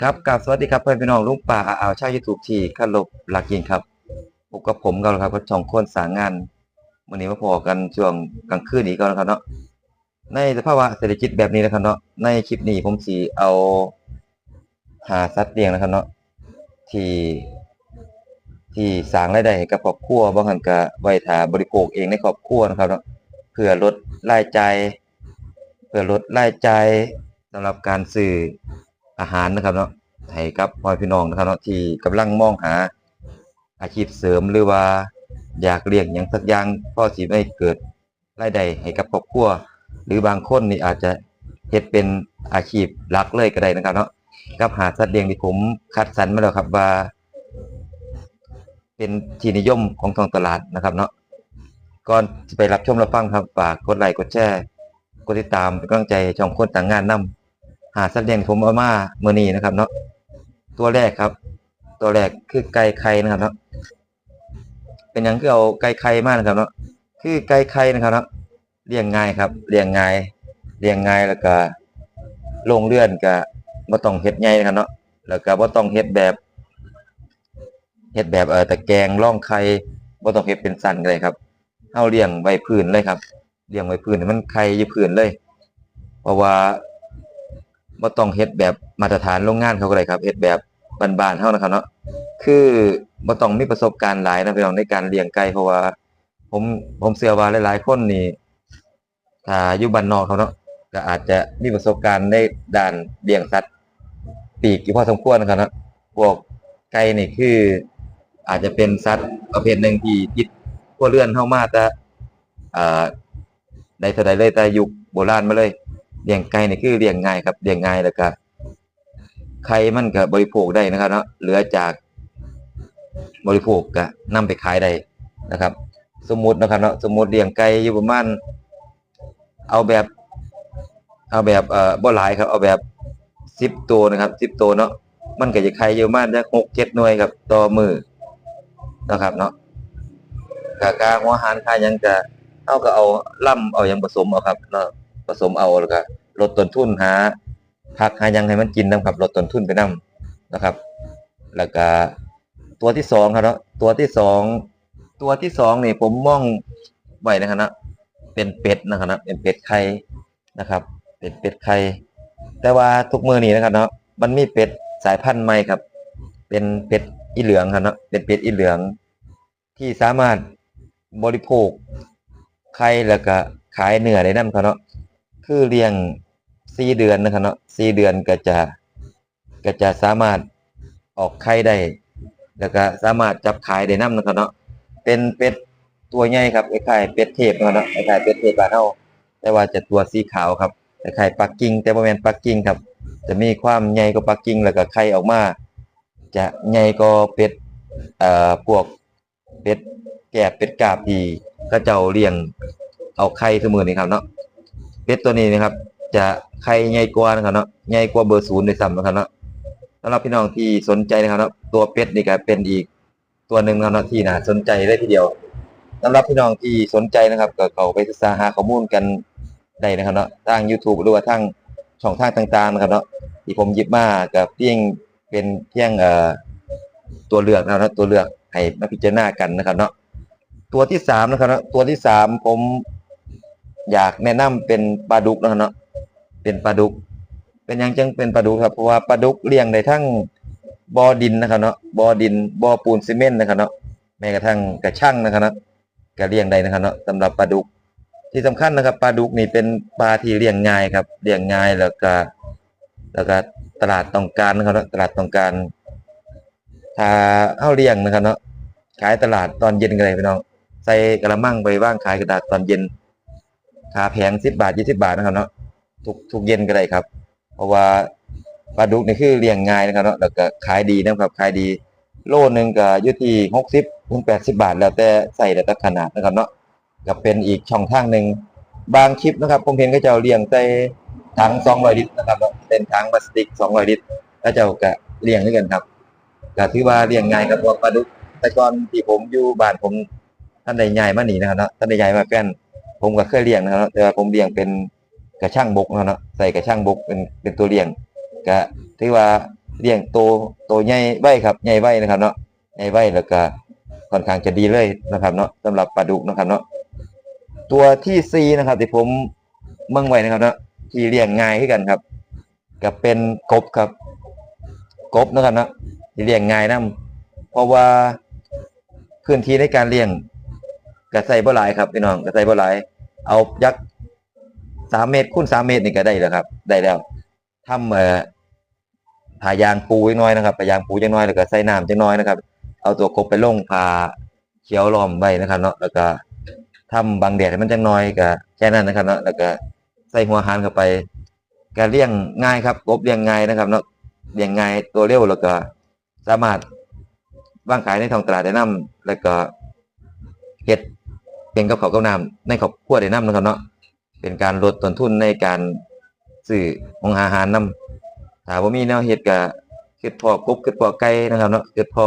ครับกราบสวัสดีครับเพื่อนพี่น้องลุงป่าอ่าวชาวยูทูบที่เคารพรักยิ่งครับพบกับผมกันแล้วครับก็ช่องคนสางงานวันนี้มาพอกันช่วงกลางคืนนี้ก็แล้วครับเนาะในสภาวะเศรษฐกิจแบบนี้นะครับเนาะในคลิปนี้ผมสีเอาหาสัตว์เลี้ยงนะครับเนาะที่ที่สร้างรายได้ให้กับครอบครัวบางครั้งก็ไว้ถาบริโภคเองในครอบครัวนะครับเนาะเพื่อลดรายจ่ายเพื่อลดรายจ่ายสำหรับการซื้อ อาหารนะครับเนาะให้กับพ่อพี่น้องนะครับเนาะที่กำลังมองหาอาชีพเสริมหรือว่าอยากเลี้ยงอย่างสักอย่างพ่อสิไม่เกิดรายได้ให้กับครอบครัว หรือบางคนนี่อาจจะเฮ็ดเป็นอาชีพหลักเลยก็ได้นะครับเนาะกับหาสัตว์เลี้ยงที่ผมคัดสรรมาแล้วครับว่า เป็นที่นิยมของท้องตลาดนะครับเนาะก่อนจะไปรับชมรับฟังครับฝากกดไลค์กดแชร์กดติดตามเป็นกำลังใจช่องคนต่างงานนำ หาสัตเลี้ยงผมเอามาเมื่อนี้นะครับเนาะตัวแรกครับ ตัวแรกคือไก่ไข่นะครับเนาะเป็นหยังคือเอาไก่ไข่มากนะครับเนาะคือไก่ไข่นะครับเนาะเลี้ยงง่ายครับเลี้ยงง่ายเลี้ยงง่ายแล้วก็ลงเลื่อนก็บ่ต้องเฮ็ดใหญ่นะครับเนาะแล้วก็บ่ต้องเฮ็ดแบบเฮ็ดแบบเออตะแกรงร่องไข่บ่ต้องเฮ็ดเป็นสันก็ได้ครับเฮาเลี้ยงไว้พื้นเลยครับเลี้ยงไว้พื้นมันไข่อยู่พื้นเลย เพราะว่า บ่ต้องเฮ็ดแบบมาตรฐานโรงงานเขาก็ได้ครับเฮ็ดแบบบ้านๆเฮานะครับเนาะคือบ่ต้องมีประสบการณ์หลายนะพี่น้องในการเลี้ยงไก่เพราะว่า ผมผมเชื่อว่าหลายๆคนนี่ถ้าอยู่บ้านนอกเขาเนาะก็อาจจะมีประสบการณ์ในด้านเลี้ยงสัตว์ปีกอยู่พอสมควรนะครับเนาะพวกไก่นี่คืออาจจะเป็นสัตว์ประเภทหนึ่งที่ติดครัวเรือนเฮามาแต่อ่าได้เท่าใดเลยแต่ยุคโบราณมาเลย เลี้ยงไก่นี่คือเลี้ยงง่ายครับเลี้ยงง่ายแล้วก็ไข่มันก็บริโภคได้นะครับเนาะเหลือจากบริโภคก็นำไปขายได้นะครับ สมมุตินะครับเนาะสมมุติเลี้ยงไก่อยู่ประมาณเอาแบบ เอาแบบเอ่อบ่หลายครับ เอาแบบสิบตัวนะครับสิบตัวเนาะมันก็จะไข่อยู่ประมาณจักหกเจ็ดหน่วยครับต่อมือนะครับ เนาะกากาหัวหารค่ายังจะเอาก็เอาล่ำเอายังผสมเอาครับเนาะ ผสมเอาแล้วก็ลดต้นทุนหาผักหายังให้มันกินนํครับลดต้นทุนไปนํนะครับ แล้วก็ตัวที่สองครับเนาะตัวที่สองตัวที่สองนี่ผมมองไว้นะครับเนาะเป็นเป็ดนะครับเนาะเป็นเป็ดไข่นะครับ เป็นเป็ดไข่แต่ว่าทุกมือนี้นะครับเนาะมันมีเป็ดสายพันธุ์ใหม่ครับ เป็นเป็ดอีเหลืองครับเนาะเป็นเป็ดอีเหลือง ที่สามารถบริโภคไข่แล้วก็ขายเนื้อได้นํครับเนาะ คือเลี้ยงสี่เดือนนะครับเนาะสี่เดือนก็จะก็จะสามารถออกไข่ได้ แล้วก็สามารถจับขายได้นํนะครับเนาะเป็นเป็ดตัวใหญ่ครับคล้ายๆเป็ดเทพนะครับเนาะคล้ายๆเป็ดเทพบ้านเฮาแต่ว่าจะตัวสีขาวครับคล้ายๆปักกิ่งแต่บ่แม่นปักกิ่งครับ จะมีความใหญ่กว่าปักกิ่งแล้วก็ไข่ออกมา จะใหญ่กว่าเป็ดเอ่อพวกเป็ดแกบเป็ดกาบที่เขาเจ้าเลี้ยงเอาไข่ซุมื้อนี้ครับเนาะ เป็ดตัวนี้นะครับ จะไข่ใหญ่กว่านะครับเนาะใหญ่กว่าเบอร์ศูนย์ด้วยซ้ำนะครับเนาะสำหรับพี่น้องที่สนใจนะครับเนาะตัวเป็ดนี่ก็เป็นอีกตัวหนึ่งนะครับเนาะที่น่าสนใจเลยทีเดียวสำหรับพี่น้องที่สนใจนะครับก็เขาไปศึกษาหาข้อมูลกันได้นะครับเนาะทาง YouTube หรือว่าทางช่องทางต่างๆนะครับเนาะที่ผมหยิบมากับเพียงเป็นเพียงเอ่อตัวเลือกนะครับเนาะตัวเลือกให้มาพิจารณากันนะครับเนาะตัวที่สามนะครับเนาะตัวที่สามผม อยากแนะนำเป็นปลาดุกนะครับเนาะเป็นปลาดุก เป็นยังจังเป็นปลาดุกครับเพราะว่าปลาดุกเลี้ยงได้ทั้งบ่อดินนะครับเนาะบ่อดินบ่อปูนซีเมนต์นะครับเนาะแม้กระทั่งกระช่างนะครับเนาะก็เลี้ยงได้นะครับเนาะสำหรับปลาดุก ที่สำคัญนะครับปลาดุกนี่เป็นปลาที่เลี้ยงง่ายครับเลี้ยงง่ายแล้วก็แล้วก็ตลาดต้องการนะครับเนาะตลาดต้องการถ้าเฮาเลี้ยงนะครับเนาะขายตลาดตอนเย็นก็ได้พี่น้องใส่กระมังไปว่างขายกระดาษตอนเย็น ค่าแพงสิบบาทยี่สิบาทนะครับเนาะทุกทุกเย็นก็ได้ครับ เพราะว่าปลาดุกนี่คือเลี้ยงง่ายนะครับเนาะแล้วก็ขายดีนะครับขายดี โลนึงก็อยู่ที่หกสิบถึงแปดสิบาท แล้วแต่ใส่แล้วแต่ขนาดนะครับเนาะก็เป็นอีกช่องทางหนึ่งบางคลิปนะครับผมเห็นก็จะเลี้ยงใส่ถังสองร้อยลิตรนะครับเนาะเป็นถังพลาสติกสองร้อยลิตรก็จะก็เลี้ยงด้วยกันครับก็ถือว่าเลี้ยงง่ายครับว่าปลาดุกแต่ก่อนที่ผมอยู่บ้านผมท่านใดใหญ่มาหนีนะครับเนาะท่านใดใหญ่มาแฟน ผมก็เคยเลี้ยงนะครับแต่ว่าผมเลี้ยงเป็นกระช่างบกนะครับเนาะใส่กระช่างบกเป็นเป็นตัวเลี้ยงก็ถือว่าเลี้ยงโตโตใหญ่ไว้ครับใหญ่ไว้นะครับเนาะใหญ่ไว้แล้วก็ค่อนข้างจะดีเลยนะครับเนาะสำหรับปลาดุกนะครับเนาะตัวที่สี่นะครับที่ผมเมืองไว้นะครับเนาะที่เลี้ยงง่ายขึ้นกันครับก็เป็นกบครับ กบนะครับเนาะที่เลี้ยงง่ายนํเพราะว่าพื้นที่ในการเลี้ยง กระใส่บ่หลายครับพี่น้องกระใส่บ่หลาย เอายักษ์สามเมตรคูณสามเมตรนี่ก็ได้แล้วครับ ได้แล้วทำเอ่อผายางปูจักหน้อยนะครับผายางปูจักหน้อยแล้วก็ใส่น้ำจักหน้อยนะครับ เอาตัวกบไปลงผ่าเขียวล้อมไว้นะครับ เนาะแล้วก็ทำบังแดดให้มันจักหน้อยก็แค่นั้นนะครับ เนาะแล้วก็ใส่หัวหานเข้าไปก็เลี้ยงง่ายครับกบเลี้ยงง่ายนะครับ เนาะเลี้ยงง่ายตัวเร็วแล้วก็สามารถวางขายในท้องตลาดได้นํแล้วก็เฮ็ด เป็นกับเขาวกับน้ำในครอบครัวได้น้ำนะครับเนาะเป็นการลดต้นทุนในการซื้อของอาหารน้ำถ้าบ่มีแนวเฮ็ดก็คือพอกบคือพอไก่นะครับเนาะคือพอ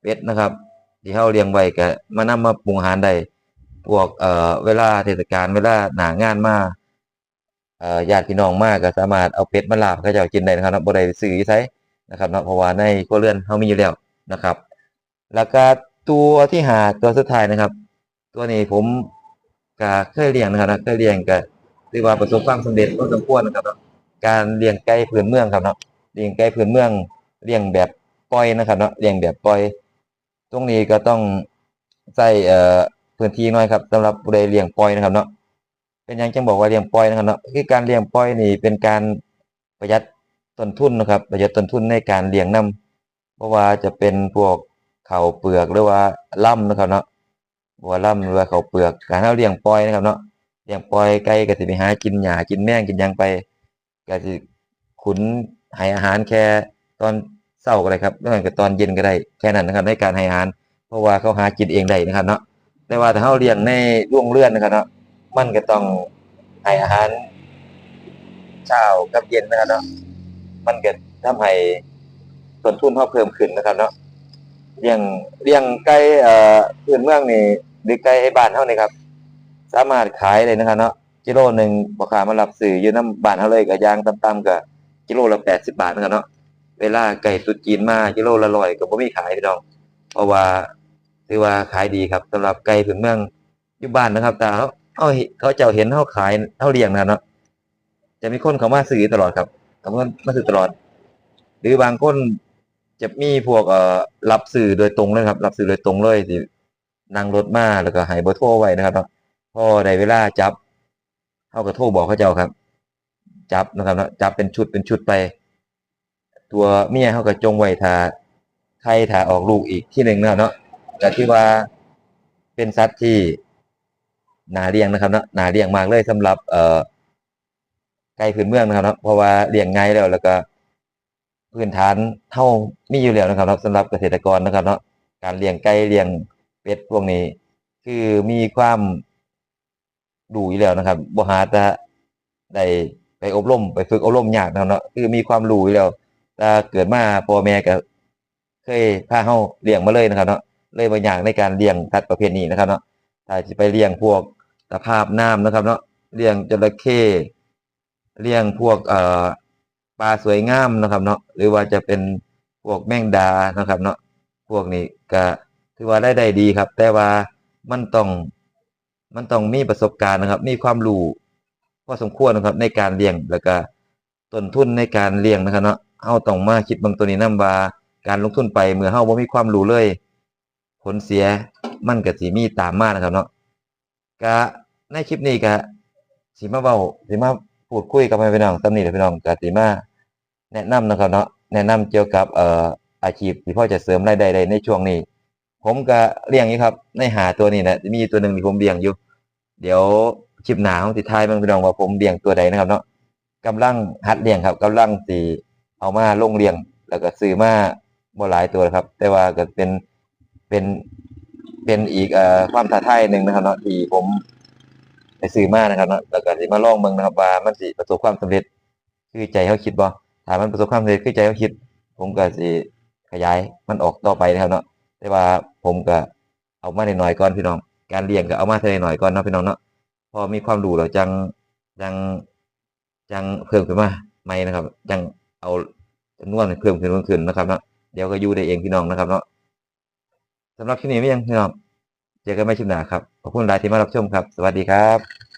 เป็ดนะครับ ที่เฮาเลี้ยงไว้ก็มานำมาปรุงอาหารได้พวกเอ่อเวลาเทศกาลเวลาหนางานมาเอ่อญาติพี่น้องมากก็สามารถเอาเป็ดมาลาบเขาเจ้ากินได้นะครับนาะบ่ได้ซื้ออยู่ไสนะครับเนาะเพราะว่าในครัวเรือนเฮามีอยู่แล้วนะครับ แล้วก็ตัวที่หาตัวสุดท้ายนะครับ ตัวนี้ผมก็เคยเลี้ยงนะครับนะเคยเลี้ยงก็ถือว่าประสบความสำเร็จพอสมควรนะครับเนาะการเลี้ยงไก่พื้นเมืองครับเนาะเลี้ยงไก่พื้นเมืองเลี้ยงแบบปล่อยนะครับเนาะเลี้ยงแบบปล่อย ตรงนี้ก็ต้องใส่เอ่อพื้นที่น้อยครับสำหรับผู้ใดเลี้ยงปล่อยนะครับเนาะเป็นยังจังบอกว่าเลี้ยงปล่อยนะครับเนาะคือการเลี้ยงปล่อยนี่เป็นการประหยัดต้นทุนนะครับ ประหยัดต้นทุนในการเลี้ยงนํเพราะว่าจะเป็นพวกเข้าเปลือกหรือว่าล่ำนะครับเนาะ บัวล่ำหรือว่าเขาเปลือกการเราเลี้ยงปล่อยนะครับเนาะเลี้ยงปล่อยไก่ก็สิไปหากินหญ้ากินแมงกินยังไปก็สิขุนให้อาหารแค่ตอนเช้าก็ได้ครับแล้วก็ตอนเย็นก็ได้แค่นั้นนะครับในการให้อาหาร เพราะว่าเขาหากินเองได้นะครับเนาะแต่ว่าถ้าเราเลี้ยงในร่วงเรือนนะครับเนาะมันก็ต้องให้อาหารเช้ากับเย็นนะครับเนาะมันก็ทำให้ต้นทุนเราเพิ่มขึ้นนะครับเนาะเลี้ยงเลี้ยงไก่เอ่อพื้นเมืองนี่ หรือไก่ให้บ้านเฮานี่ครับ สามารถขายได้นะครับเนาะกิโลหนึ่งพอค้ามารับซื้ออยู่นํบ้านเฮาเลยก็ย่างต่ำๆก็กิโลละ80บบาทนะครับเนาะเวลาไก่ตุดจีนมากิโลละ100ก็บ่มีขายพี่น้อง เพราะว่าถือว่าขายดีครับสำหรับไก่พื้นเมืองอยู่บ้านนะครับแต่เขาเขาเขาจ้าเห็นเฮาขายเฮาเลี้ยงนะเนาะจะมีคนเขามาซื้อตลอดครับเขามามาซื้อตลอด หรือบางคนจะมีพวกเอ่อรับสื่อโดยตรงเลยครับ รับสื่อโดยตรงเลยสิ นั่งรถมาแล้วก็ให้เบอร์โทรไว้นะครับพอได้เวลาจับเฮาก็โทรบอกเขาเจ้าครับ จับนะครับจับเป็นชุดเป็นชุดไป ตัวเมียเฮาก็จงไว้ถ้าใครถ้าออกลูกอีกที่หนึ่งนะครับเนาะก็ที่ว่าเป็นสัตว์ที่นาเลี้ยงนะครับเนาะนาเลี้ยงมากเลยสำหรับเอ่อไก่พื้นเมืองนะครับเนาะเพราะว่าเลี้ยงง่ายแล้วแล้วก็พื้นฐานเท่ามีอยู่แล้วนะครับเนาะสำหรับเกษตรกรนะครับเนาะการเลี้ยงไก่เลี้ยง เป็ดพวกนี้ คือมีความดูอยู่แล้วนะครับบหาจะได้ไปอบรมไปฝึกอบรมยากนะเนาะคือมีความรู้อยู่แล้วถ้าเกิดมาพ่อแม่ก็เคยพาเฮาเลี้ยงมาเลยนะครับเนาะเลยบ่ยากในการเลี้ยงสัตว์ประเภทนี้นะครับเนาะถ้าสิไปเลี้ยงพวกตะภาพน้ำนะครับ เนาะเลี้ยงจระเข้เลี้ยงพวกเอ่อปลาสวยงามนะครับ เนาะหรือว่าจะเป็นพวกแมงดานะครับ เนาะพวกนี้ก็ ถือว่าได้ได้ดีครับ แต่ว่ามันต้องมันต้องมีประสบการณ์นะครับ มีความรู้พอสมควรนะครับ ในการเลี้ยงแล้วก็ต้นทุนในการเลี้ยงนะครับเนาะเฮาต้องมาคิดบางตัวนี้นํว่าการลงทุนไปเมื่อเฮาบ่มีความรู้เลย ผลเสียมันก็สิมีตามมานะครับเนาะก็ในคลิปนี้ก็สิมาเว้าสิมาพูดคุยกับพี่น้องตำหนิพี่น้องก็สิมาแนะนำนะครับเนาะแนะนำเกี่ยวกับเอ่ออาชีพที่พ่อจะเสริมรายได้ในช่วงนี้ ผมก็เลี้ยงอยู่ครับ ในหาตัวนี้นะมีตัวหนึ่งที่ผมเลี้ยงอยู่ เดี๋ยวคลิปหนาของสิทายมันพี่น้องว่าผมเลี้ยงตัวใดนะครับเนาะกำลังหัดเลี้ยงครับกำลังสิเอามาลงเลี้ยง แล้วก็ซื้อมาบ่หลายตัวครับ แต่ว่าก็เป็นเป็นเป็นอีกเอ่อความท้าทายหนึ่งนะครับเนาะที่ผมไปซื้อมานะครับเนาะแล้วก็สิมาลองเบิ่งนะครับว่ามันสิประสบความสำเร็จคือใจเขาคิดบ่ถ้ามันประสบความสำเร็จคือใจเขาคิด ผมก็สิขยายมันออกต่อไปนะครับเนาะ แต่ว่าผมก็เอามาใหน่อยก่อนพี่น้อง การเลี้ยงก็เอามาเท่าหน่อยก่อนเนาะพี่น้องเนาะพอมีความรู้แล้วจังจังจังเพิ่มขึ้นมาใหม่นะครับ จังเอาจำนวนเพิ่มขึ้นเพิ่มขึ้นนะครับเนาะเดี๋ยวก็อยู่ได้เองพี่น้องนะครับเนาะสำหรับคลิปนี้ไม่ยังพี่น้องเจอกันไม่ชิมหนาครับขอบคุณหลายที่มารับชมครับ สวัสดีครับ